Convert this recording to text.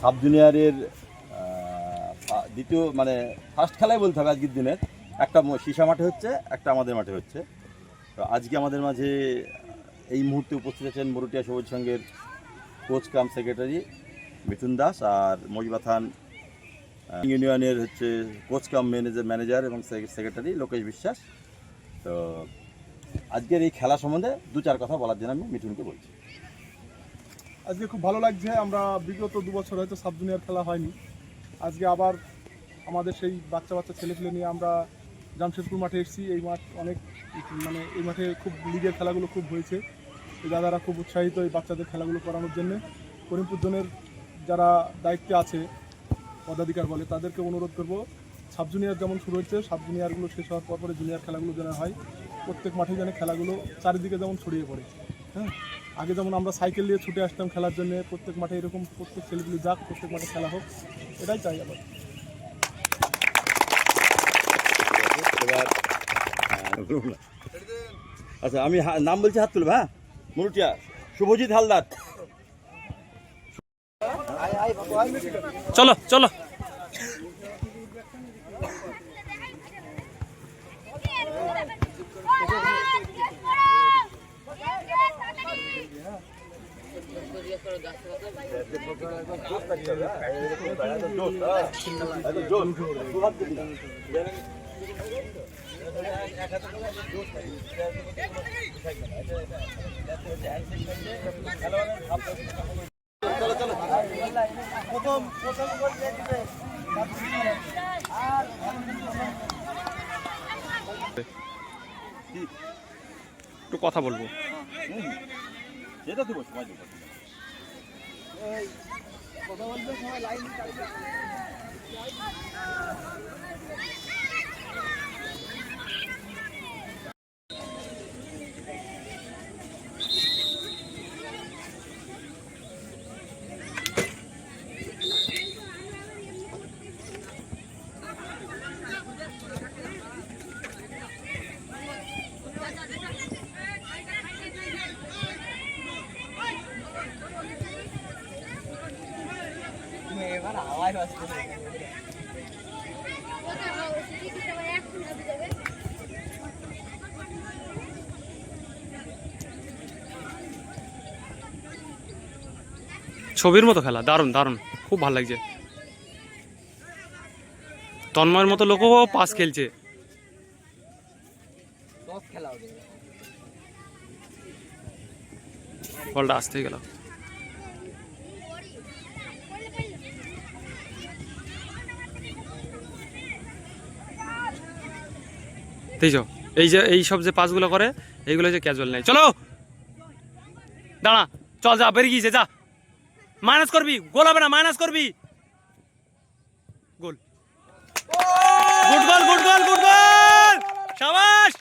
Sub জুনিয়রের দ্বিতীয় মানে ফার্স্ট খেলাই বলতে হবে আজকের দিনের। একটা সীসা মাঠে হচ্ছে একটা আমাদের মাঠে হচ্ছে। তো আজকে আমাদের মাঝে এই মুহূর্তে উপস্থিত আছেন মরুটিয়া সবুজ সংঘের coach cum secretary Mithun Das আর মজিবাথান আহ, ইউনিয়নের হচ্ছে কোচ কাম ম্যানেজার ম্যানেজার এবং সেক্রেটারি লোকেশ বিশ্বাস। তো আজকের এই খেলা সম্বন্ধে দু চার কথা বলার জন্য আমি মিঠুনকে বলছি। আজকে খুব ভালো লাগছে, আমরা বিগত দু বছর হয়তো সাব জুনিয়র খেলা হয়নি। আজকে আবার আমাদের সেই বাচ্চা বাচ্চা ছেলে ছেলেপেলে নিয়ে আমরা জামশেদপুর মাঠে এসেছি। এই মাঠ অনেক মানে এই মাঠে খুব লিগের খেলাগুলো খুব হয়েছে। দাদারা খুব উৎসাহিত এই বাচ্চাদের খেলাগুলো করানোর জন্য। করিমপুর জোনের যারা দায়িত্বে আছে, পদাধিকার বলে, তাদেরকে অনুরোধ করব সাব জুনিয়র যেমন শুরু হচ্ছে সাব জুনিয়রগুলো শেষ হওয়ার পর পরে জুনিয়র খেলাগুলো যেন হয়, প্রত্যেক মাঠে যেন খেলাগুলো চারিদিকে যেমন ছড়িয়ে পড়ে। হ্যাঁ? আগে যেমন আমরা সাইকেল নিয়ে ছুটে আসতাম খেলার জন্য প্রত্যেক মাঠে এরকম প্রত্যেক ছেলেগুলি যাক প্রত্যেক মাঠে খেলা হোক এটাই চাই আমার আচ্ছা আমি নাম বলছি হাত তুলবে হ্যাঁ? মুরুটিয়া শুভজিৎ হালদার। চলো চলো। একটু কথা বলব। এটা তো বলছি কথা বলতে সময় লাইন ছবির মতো খেলা দারুণ দারুণ খুব ভালো লাগছে। তন্ময়ের মতো লোকও পাস খেলছে। বলটা আসতেই গেল। দেখছ? এই যে, এই সব যে পাসগুলো করে, এইগুলো যে ক্যাজুয়াল নেই চলো! দাঁড়া, চল যা, বেরিয়ে গিয়েছে, যা। মাইনাস করবি, গোল হবে না মাইনাস করবি। Goal. Good goal good goal good goal শাবাশ